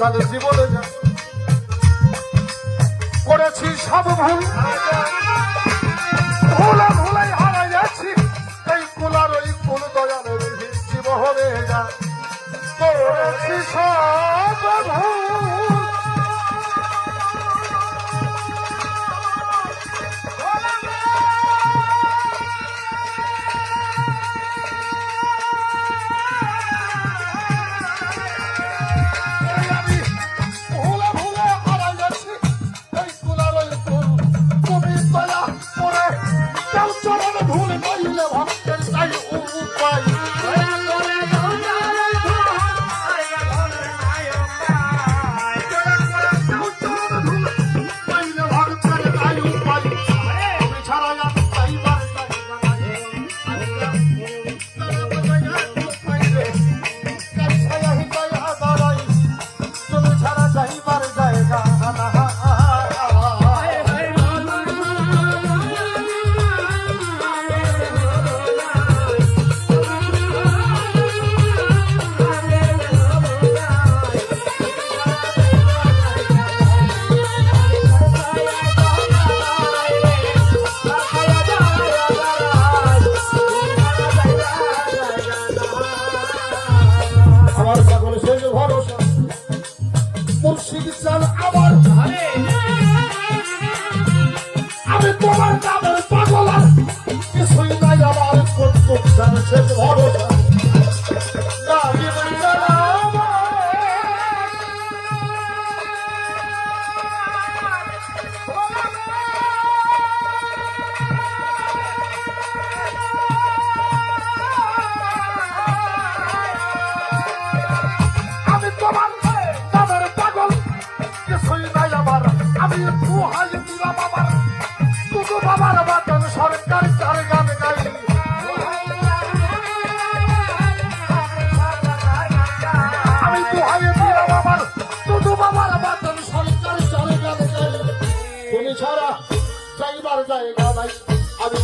তাদের জীবনে করেছি সব ভুল। ভুলে ভুলাই হারা যাচ্ছি। এই কুলার ওই কুল দয়ালের জীব হয়ে যা করেছি সব ভুল। আমার কামের পাগল। কিছুই নাই আমার কর্তব্য জানছে ভরসা। I'm your poor তুমি ছাড়া চাইবার জায়গা নাই আমি